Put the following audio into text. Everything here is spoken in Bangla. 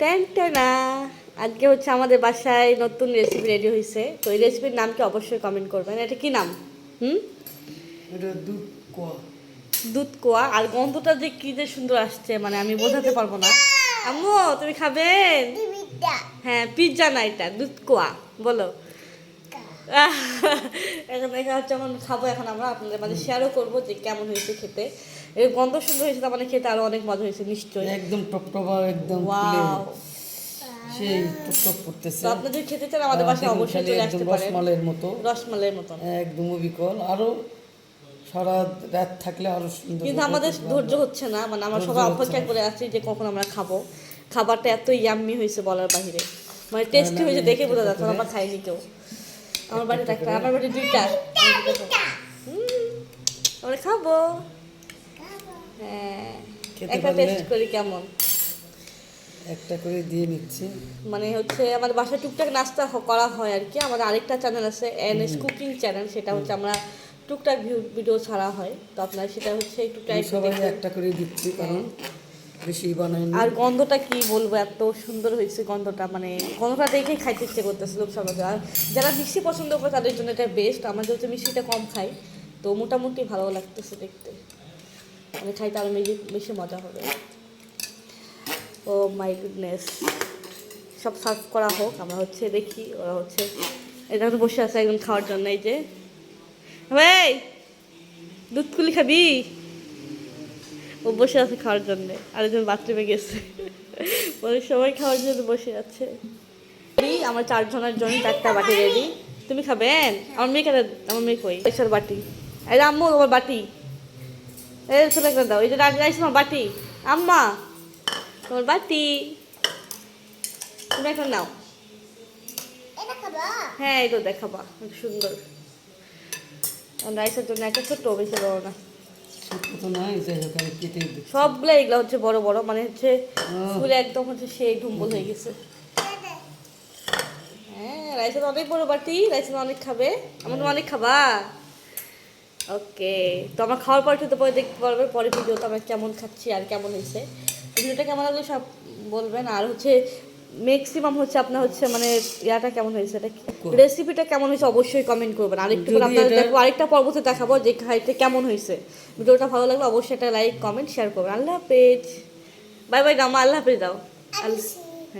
টেন টেনা আজকে হচ্ছে আমাদের বাসায় নতুন রেসিপি রেডি হয়েছে তো এই রেসিপির নাম কি অবশ্যই কমেন্ট করবেন। এটা কি নাম? হুম? এটা দুধ কোয়া। দুধ কোয়া। আর গন্ধটা যে কি যে সুন্দর আসছে মানে আমি বোঝাতে পারব না। আম্মু তুমি খাবেন? হ্যাঁ পিৎজা না এটা দুধ কোয়া। বলো। এখন এখানে হচ্ছে আমরা খাব এখন আমরা আপনাদের মাঝে শেয়ারও করব যে কেমন হয়েছে খেতে। এর গন্ধ সুন্দর হয়েছে তার মানে খেতে আরও অনেক মজা হয়েছে নিশ্চয়ই। একদম টপটপা একদম ওয়াও সেই টপটপ করতেছে। আপনাদের যদি খেতে চান আমাদের বাসায় অবশ্যই খালি চলে আসতে পারেন। রসমালাইয়ের মতো। একদম অবিকল আরও সারা রাত থাকলে আরও সুন্দর কিন্তু আমাদের ধৈর্য হচ্ছে না মানে আমরা সবাই অপেক্ষা করে আছি যে কখন আমরা খাব। খাবারটা এত ইয়াম্মি হয়েছে বলার বাহিরে। মানে টেস্টি হয়েছে দেখে বোঝা যাচ্ছে আমরা খাইনি কেউ। আমার বাড়িতে একটা আমার বাড়ি দুইটা। খাব। আমরা খাব। হ্যাঁ। একটা টেস্ট করি কেমন? একটা করে দিয়ে নিচ্ছি। মানে হচ্ছে আমাদের বাসায় টুকটাক নাস্তা করা হয় আর কি। আমাদের আরেকটা চ্যানেল আছে এনএস কুকিং চ্যানেল সেটা হচ্ছে আমরা টুকটাক ভিডিও ছাড়া হয়। তো আপনারা সেটা হচ্ছে একটু ট্রাই সবাই একটা করে দিচ্ছি কারণ বেশি বানাই আর গন্ধটা কি বলব, এত সুন্দর হয়েছে গন্ধটা মানে গন্ধটা দেখেই খাইতে ইচ্ছে করতেছে সবাইকে আর যারা মিষ্টি পছন্দ করে, তাদের জন্য এটা বেস্ট আমাদের হচ্ছে মিষ্টিটা কম খাই, তো মোটামুটি ভালো লাগতেছে দেখতে। মানে খাইতে আরও বেশি মজা হবে। ও মাই গুডনেস সব সার্ভ করা হোক, আমরা হচ্ছে দেখি, ওরা হচ্ছে এটা তো বসে আছে একদম খাওয়ার জন্য, এই যে। ভাই, দুধ কুলি খাবি? ও বসে আছে খাওয়ার জন্য। আরেকজন বাথরুমে গেছে। মানে সবাই খাওয়ার জন্য বসে আছে। আমার চারজনের জন্য চারটা বাটি রেডি। তুমি খাবেন আমার মেয়েকে দে- আমার মেয়ে কই? এসর বাটি। এই যে আম্মু তোমার বাটি। এই ছোট একটা দাও। এই যে রাখ রাইস আমার বাটি। আম্মা তোমার বাটি। তুমি এখন নাও। হ্যাঁ তো দেখাবা। খুব সুন্দর। রাইসের জন্য একটা ছোট্ট বেশি বড় না। সবগুলো এগুলো হচ্ছে বড় বড় মানে হচ্ছে। ফুলে একদম হচ্ছে সেই ঢুম্বল হয়ে গেছে। হ্যাঁ অনেক বড় বাটি রাইসের অনেক খাবে। আমার অনেক খাবা। ওকে তো আমার খাওয়ার পর তো পরে দেখতে পারবে পরে ভিডিওতে আমরা কেমন খাচ্ছি আর কেমন হয়েছে। ভিডিওটা কেমন লাগল সব বলবেন। আর হচ্ছে ম্যাক্সিমাম হচ্ছে আপনার হচ্ছে মানে ইয়াটা কেমন হয়েছে? এটা রেসিপিটা কেমন হয়েছে অবশ্যই কমেন্ট করবেন। আরেকটু আপনাদের দেখব আরেকটা পর্বতে দেখাবো যে খাইতে কেমন হয়েছে। ভিডিওটা ভালো লাগলে অবশ্যই একটা লাইক কমেন্ট শেয়ার করবেন। আল্লাহ হাফেজ। বাই বাই গামা আল্লাহ হাফেজ দাও। আল্লাহ